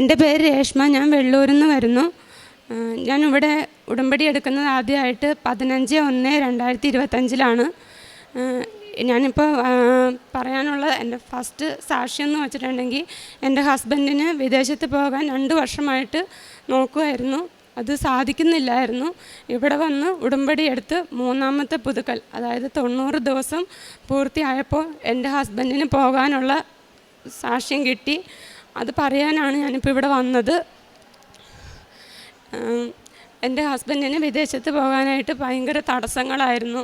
എന്റെ പേര് രേഷ്മ ഞാൻ വെള്ളൂരിൽ നിന്ന് വരുന്നു. ഞാൻ ഇവിടെ ഉടമ്പടി എടുക്കുന്നത് ആദ്യമായിട്ട് പതിനഞ്ച് ഒന്ന് രണ്ടായിരത്തി ഇരുപത്തഞ്ചിലാണ് ഞാനിപ്പോൾ പറയാനുള്ള എന്റെ ഫസ്റ്റ് സാക്ഷ്യം എന്ന് വെച്ചിട്ടുണ്ടെങ്കിൽ എന്റെ ഹസ്ബൻഡിന് വിദേശത്ത് പോകാൻ രണ്ട് വർഷമായിട്ട് നോക്കുമായിരുന്നു. അത് സാധിക്കുന്നില്ലായിരുന്നു. ഇവിടെ വന്ന് ഉടമ്പടി എടുത്ത് മൂന്നാമത്തെ പുതുക്കൽ അതായത് തൊണ്ണൂറ് ദിവസം പൂർത്തിയായപ്പോൾ എന്റെ ഹസ്ബൻഡിന് പോകാനുള്ള സാക്ഷ്യം കിട്ടി. അത് പറയാനാണ് ഞാനിപ്പോൾ ഇവിടെ വന്നത്. എന്റെ ഹസ്ബൻഡിന് വിദേശത്ത് പോകാനായിട്ട് ഭയങ്കര തടസ്സങ്ങളായിരുന്നു.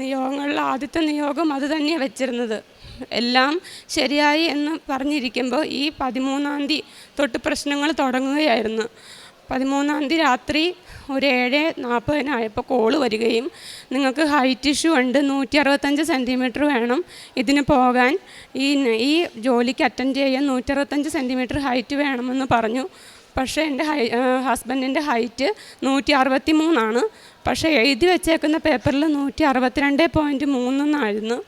നിയോഗങ്ങളിൽ ആദ്യത്തെ നിയോഗം അത് തന്നെയാണ് വെച്ചിരുന്നത്. എല്ലാം ശരിയായി എന്ന് പറഞ്ഞിരിക്കുമ്പോൾ ഈ പതിമൂന്നാം തീയതി തൊട്ട് പ്രശ്നങ്ങൾ തുടങ്ങുകയായിരുന്നു. പതിമൂന്നാം തീയതി രാത്രി ഒരു ഏഴ് നാൽപ്പതിനായപ്പോൾ കോൾ വരികയും നിങ്ങൾക്ക് ഹൈറ്റ് ഇഷ്യൂ ഉണ്ട് നൂറ്റി അറുപത്തഞ്ച് സെന്റിമീറ്റർ വേണം ഇതിന് പോകാൻ. ഈ ഈ ജോലിക്ക് അറ്റൻഡ് ചെയ്യാൻ നൂറ്റി അറുപത്തഞ്ച് സെന്റിമീറ്റർ ഹൈറ്റ് വേണമെന്ന് പറഞ്ഞു. പക്ഷേ എന്റെ ഹൈ ഹസ്ബൻഡിന്റെ ഹൈറ്റ് നൂറ്റി അറുപത്തി മൂന്നാണ് പക്ഷേ എഴുതി വെച്ചേക്കുന്ന പേപ്പറിൽ നൂറ്റി അറുപത്തിരണ്ട് പോയിന്റ് മൂന്നെന്നായിരുന്നു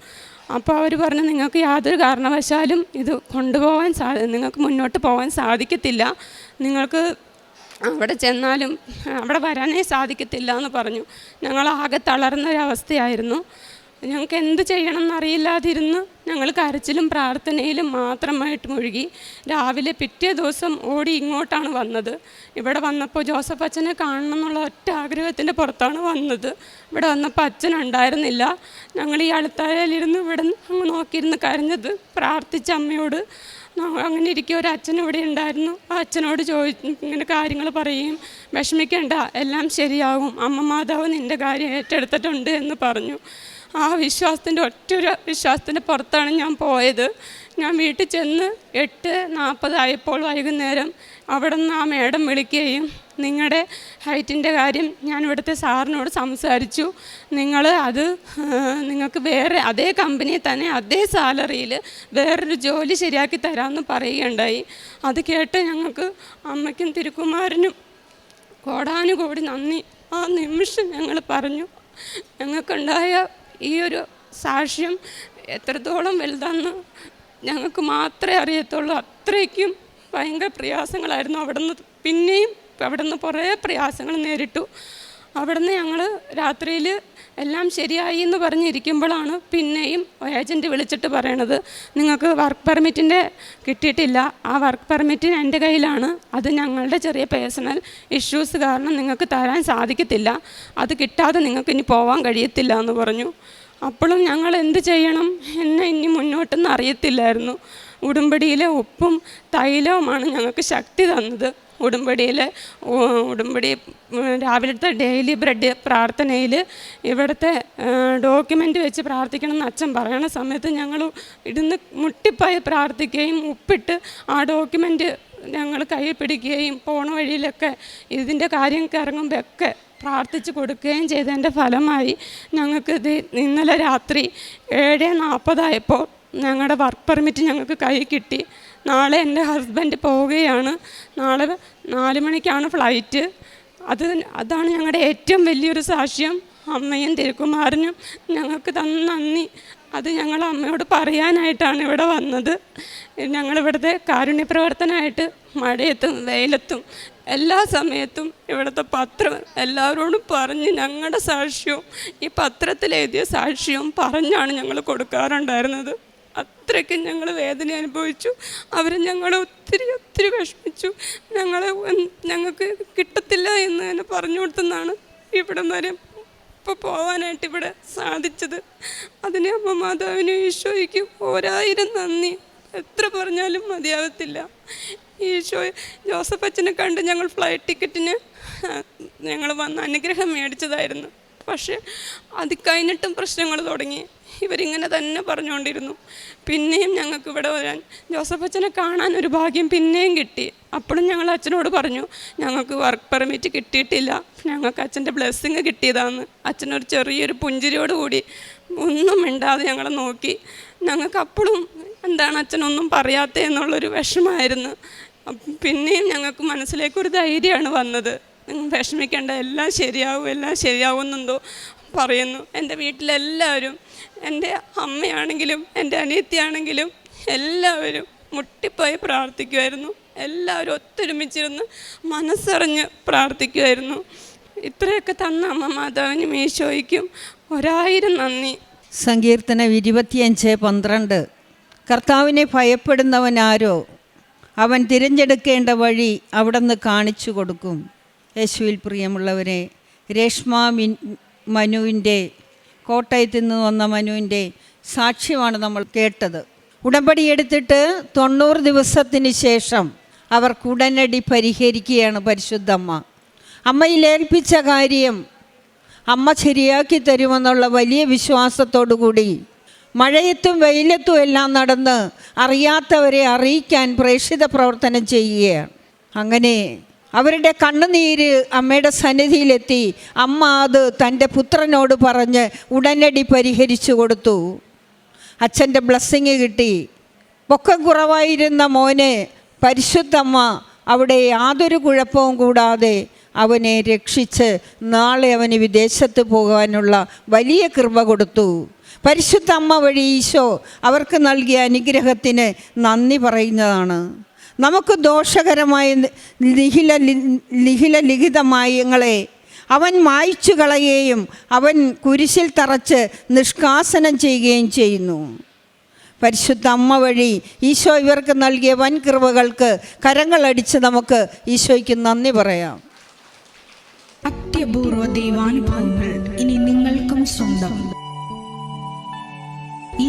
അപ്പോൾ അവർ പറഞ്ഞു നിങ്ങൾക്ക് യാതൊരു കാരണവശാലും ഇത് കൊണ്ടുപോകാൻ സാ നിങ്ങൾക്ക് മുന്നോട്ട് പോകാൻ സാധിക്കത്തില്ല. നിങ്ങൾക്ക് അവിടെ ചെന്നാലും അവിടെ വരാനേ സാധിക്കത്തില്ല എന്ന് പറഞ്ഞു. ഞങ്ങൾ ആകെ തളർന്ന ഒരവസ്ഥയായിരുന്നു ഞങ്ങൾക്ക് എന്ത് ചെയ്യണം എന്നറിയില്ലാതിരുന്ന് ഞങ്ങൾ കരച്ചിലും പ്രാർത്ഥനയിലും മാത്രമായിട്ട് മുഴുകി. രാവിലെ പിറ്റേ ദിവസം ഓടി ഇങ്ങോട്ടാണ് വന്നത്. ഇവിടെ വന്നപ്പോൾ ജോസഫ് അച്ഛനെ കാണണം എന്നുള്ള ഒറ്റ ആഗ്രഹത്തിന്റെ പുറത്താണ് വന്നത്. ഇവിടെ വന്നപ്പോൾ അച്ഛൻ ഉണ്ടായിരുന്നില്ല. ഞങ്ങൾ ഈ അളുത്താരയിലിരുന്ന് ഇവിടെ അങ്ങ് നോക്കിയിരുന്ന് കരഞ്ഞത് പ്രാർത്ഥിച്ച അമ്മയോട്. അങ്ങനെ ഇരിക്കുക ഒരു അച്ഛൻ ഇവിടെ ഉണ്ടായിരുന്നു. ആ അച്ഛനോട് ചോദി ഇങ്ങനെ കാര്യങ്ങൾ പറയുകയും വിഷമിക്കേണ്ട എല്ലാം ശരിയാകും അമ്മ മാതാവ് നിന്റെ കാര്യം ഏറ്റെടുത്തിട്ടുണ്ട് എന്ന് പറഞ്ഞു. ആ വിശ്വാസത്തിന്റെ ഒറ്റൊരു വിശ്വാസത്തിന്റെ പുറത്താണ് ഞാൻ പോയത്. ഞാൻ വീട്ടിൽ ചെന്ന് എട്ട് നാൽപ്പതായപ്പോൾ വൈകുന്നേരം അവിടെ നിന്ന് ആ മേഡം വിളിക്കുകയും നിങ്ങളുടെ ഹൈറ്റിന്റെ കാര്യം ഞാൻ ഇവിടുത്തെ സാറിനോട് സംസാരിച്ചു. നിങ്ങൾ അത് നിങ്ങൾക്ക് വേറെ അതേ കമ്പനിയിൽ തന്നെ അതേ സാലറിയിൽ വേറൊരു ജോലി ശരിയാക്കി തരാമെന്ന് പറയുകയുണ്ടായി. അത് കേട്ട് ഞങ്ങൾക്ക് അമ്മയ്ക്കും തിരുക്കുമാരനും കോടാനുകോടി നന്ദി. ആ നിമിഷം ഞങ്ങൾ പറഞ്ഞു ഞങ്ങൾക്കുണ്ടായ ഈ ഒരു സാക്ഷ്യം എത്രത്തോളം വലുതാണെന്ന് ഞങ്ങൾക്ക് മാത്രമേ അറിയത്തുള്ളൂ. അത്രയ്ക്കും ഭയങ്കര പ്രയാസങ്ങളായിരുന്നു അവിടുന്ന്. പിന്നെയും അവിടുന്ന് കുറേ പ്രയാസങ്ങൾ നേരിട്ടു. അവിടുന്ന് ഞങ്ങൾ രാത്രിയിൽ എല്ലാം ശരിയായി എന്ന് പറഞ്ഞിരിക്കുമ്പോഴാണ് പിന്നെയും ഏജന്റ് വിളിച്ചിട്ട് പറയണത് നിങ്ങൾക്ക് വർക്ക് പെർമിറ്റിന്റെ കിട്ടിയിട്ടില്ല. ആ വർക്ക് പെർമിറ്റ് എന്റെ കയ്യിലാണ്. അത് ഞങ്ങളുടെ ചെറിയ പേഴ്സണൽ ഇഷ്യൂസ് കാരണം നിങ്ങൾക്ക് തരാൻ സാധിക്കത്തില്ല. അത് കിട്ടാതെ നിങ്ങൾക്ക് ഇനി പോകാൻ കഴിയത്തില്ല എന്ന് പറഞ്ഞു. അപ്പോഴും ഞങ്ങൾ എന്ത് ചെയ്യണം? എന്നെ ഇനി മുന്നോട്ടൊന്നും അറിയത്തില്ലായിരുന്നു. ഉടുമ്പടിയിലെ ഉപ്പും തൈലവുമാണ് ഞങ്ങൾക്ക് ശക്തി തന്നത്. ഉടുമ്പടിയിലെ ഉ- ഉടുമ്പടി രാവിലത്തെ ഡെയിലി ബ്രെഡ് പ്രാർത്ഥനയിൽ ഇവിടുത്തെ ഡോക്യുമെന്റ് വെച്ച് പ്രാർത്ഥിക്കണം എന്ന് അച്ഛൻ പറയണ സമയത്ത് ഞങ്ങൾ ഇടുന്ന് മുട്ടിപ്പായി പ്രാർത്ഥിക്കുകയും ഉപ്പിട്ട് ആ ഡോക്യുമെന്റ് ഞങ്ങൾ കയ്യിൽ പിടിക്കുകയും പോണ വഴിയിലൊക്കെ ഇതിന്റെ കാര്യം ഇറങ്ങുമ്പോൾ ഒക്കെ പ്രാർത്ഥിച്ച് കൊടുക്കുകയും ചെയ്തതിന്റെ ഫലമായി ഞങ്ങൾക്ക് ഇത് ഇന്നലെ രാത്രി ഏഴ് നാൽപ്പതായപ്പോൾ ഞങ്ങളുടെ വർക്ക് പെർമിറ്റ് ഞങ്ങൾക്ക് കൈ കിട്ടി. നാളെ എന്റെ ഹസ്ബൻഡ് പോവുകയാണ്. നാളെ നാല് മണിക്കാണ് ഫ്ലൈറ്റ്. അത് അതാണ് ഞങ്ങളുടെ ഏറ്റവും വലിയൊരു സാക്ഷ്യം. അമ്മയും തിരുക്കുമാരനും ഞങ്ങൾക്ക് തന്ന നന്ദി. അത് ഞങ്ങൾ അമ്മയോട് പറയാനായിട്ടാണ് ഇവിടെ വന്നത്. ഞങ്ങളിവിടുത്തെ കാരുണ്യ പ്രവർത്തനമായിട്ട് മഴയത്തും വെയിലത്തും എല്ലാ സമയത്തും ഇവിടുത്തെ പത്രം എല്ലാവരോടും പറഞ്ഞ് ഞങ്ങളുടെ സാക്ഷ്യവും ഈ പത്രത്തിൽ എഴുതിയ സാക്ഷ്യവും പറഞ്ഞാണ് ഞങ്ങൾ കൊടുക്കാറുണ്ടായിരുന്നത്. അത്രയ്ക്കും ഞങ്ങൾ വേദന അനുഭവിച്ചു. അവർ ഞങ്ങളെ ഒത്തിരി ഒത്തിരി വിഷമിച്ചു. ഞങ്ങളെ ഞങ്ങൾക്ക് കിട്ടത്തില്ല എന്ന് തന്നെ പറഞ്ഞു കൊടുത്തെന്നാണ് ഇവിടം വരെ ഇപ്പോൾ പോകാനായിട്ട് ഇവിടെ സാധിച്ചത്. അതിന് അമ്മ മാതാവിനും ഈശോയ്ക്കും ഒരായിരം നന്ദി. എത്ര പറഞ്ഞാലും മതിയാവത്തില്ല. ഈശോ ജോസഫ് അച്ഛനെ കണ്ട് ഞങ്ങൾ ഫ്ലൈറ്റ് ടിക്കറ്റിന് ഞങ്ങൾ വന്ന് അനുഗ്രഹം മേടിച്ചതായിരുന്നു. പക്ഷേ അത് കഴിഞ്ഞിട്ടും പ്രശ്നങ്ങൾ തുടങ്ങി. ഇവരിങ്ങനെ തന്നെ പറഞ്ഞുകൊണ്ടിരുന്നു. പിന്നെയും ഞങ്ങൾക്ക് ഇവിടെ വരാൻ ജോസഫ് അച്ഛനെ കാണാൻ ഒരു ഭാഗ്യം പിന്നെയും കിട്ടി. അപ്പോഴും ഞങ്ങൾ അച്ഛനോട് പറഞ്ഞു ഞങ്ങൾക്ക് വർക്ക് പെർമിറ്റ് കിട്ടിയിട്ടില്ല. ഞങ്ങൾക്ക് അച്ഛന്റെ ബ്ലെസ്സിങ് കിട്ടിയതാന്ന്. അച്ഛനൊരു ചെറിയൊരു പുഞ്ചിരിയോട് കൂടി ഒന്നും മിണ്ടാതെ ഞങ്ങളെ നോക്കി. ഞങ്ങൾക്ക് അപ്പോഴും എന്താണ് അച്ഛനൊന്നും പറയാത്തേ എന്നുള്ളൊരു വിഷമമായിരുന്നു. അപ്പം പിന്നെയും ഞങ്ങൾക്ക് മനസ്സിലേക്കൊരു ധൈര്യമാണ് വന്നത്. വിഷമിക്കേണ്ട എല്ലാം ശരിയാവും എല്ലാം ശരിയാവുമെന്നെന്തോ പറയുന്നു. എന്റെ വീട്ടിലെല്ലാവരും എന്റെ അമ്മയാണെങ്കിലും എന്റെ അനിയത്തിയാണെങ്കിലും എല്ലാവരും മുട്ടിപ്പോയി പ്രാർത്ഥിക്കുമായിരുന്നു എല്ലാവരും ഒത്തൊരുമിച്ചിരുന്ന് മനസ്സറിഞ്ഞ് പ്രാർത്ഥിക്കുമായിരുന്നു ഇത്രയൊക്കെ തന്ന അമ്മ മാതാവിനും ഈശോയ്ക്കും ഒരായിരം നന്ദി. സങ്കീർത്തനം ഇരുപത്തിയഞ്ച് പന്ത്രണ്ട്. കർത്താവിനെ ഭയപ്പെടുന്നവനാരോ അവൻ തിരഞ്ഞെടുക്കേണ്ട വഴി അവിടെ നിന്ന് കാണിച്ചു കൊടുക്കും. യേശുവിൽ പ്രിയമുള്ളവരെ രേഷ്മ മിൻ മനുവിന്റെ കോട്ടയത്ത് നിന്ന് വന്ന മനുവിന്റെ സാക്ഷ്യമാണ് നമ്മൾ കേട്ടത്. ഉടമ്പടി എടുത്തിട്ട് തൊണ്ണൂറ് ദിവസത്തിന് ശേഷം അവർക്ക് ഉടനടി പരിഹരിക്കുകയാണ് പരിശുദ്ധമ്മ. അമ്മയിൽ ഏൽപ്പിച്ച കാര്യം അമ്മ ശരിയാക്കി തരുമെന്നുള്ള വലിയ വിശ്വാസത്തോടു കൂടി മഴയത്തും വെയിലത്തും എല്ലാം നടന്ന് അറിയാത്തവരെ അറിയിക്കാൻ പ്രേക്ഷിത പ്രവർത്തനം ചെയ്യുകയാണ്. അങ്ങനെ അവരുടെ കണ്ണുനീര് അമ്മയുടെ സന്നിധിയിലെത്തി അമ്മ അത് തന്റെ പുത്രനോട് പറഞ്ഞ് ഉടനടി പരിഹരിച്ചു കൊടുത്തു. അച്ഛന്റെ ബ്ലസ്സിങ് കിട്ടി. പൊക്കം കുറവായിരുന്ന മോനെ പരിശുദ്ധമ്മ അവിടെ യാതൊരു കുഴപ്പവും കൂടാതെ അവനെ രക്ഷിച്ച് നാളെ അവന് വിദേശത്ത് പോകാനുള്ള വലിയ കൃപ കൊടുത്തു. പരിശുദ്ധ അമ്മ വഴി ഈശോ അവർക്ക് നൽകിയ അനുഗ്രഹത്തിന് നന്ദി പറയുന്നതാണ്. നമുക്ക് ദോഷകരമായി ലിഖില ലിഖില ലിഖിതമായങ്ങളെ അവൻ മായ്ച്ചു കളയുകയും അവൻ കുരിശിൽ തറച്ച് നിഷ്കാസനം ചെയ്യുകയും ചെയ്യുന്നു. പരിശുദ്ധ അമ്മ വഴി ഈശോ ഇവർക്ക് നൽകിയ വൻ കൃപകൾക്ക് കരങ്ങളടിച്ച് നമുക്ക് ഈശോയ്ക്ക് നന്ദി പറയാം. അത്യപൂർവ ദൈവാനുഭവങ്ങൾ ഇനി നിങ്ങൾക്കും സ്വന്തം. ഈ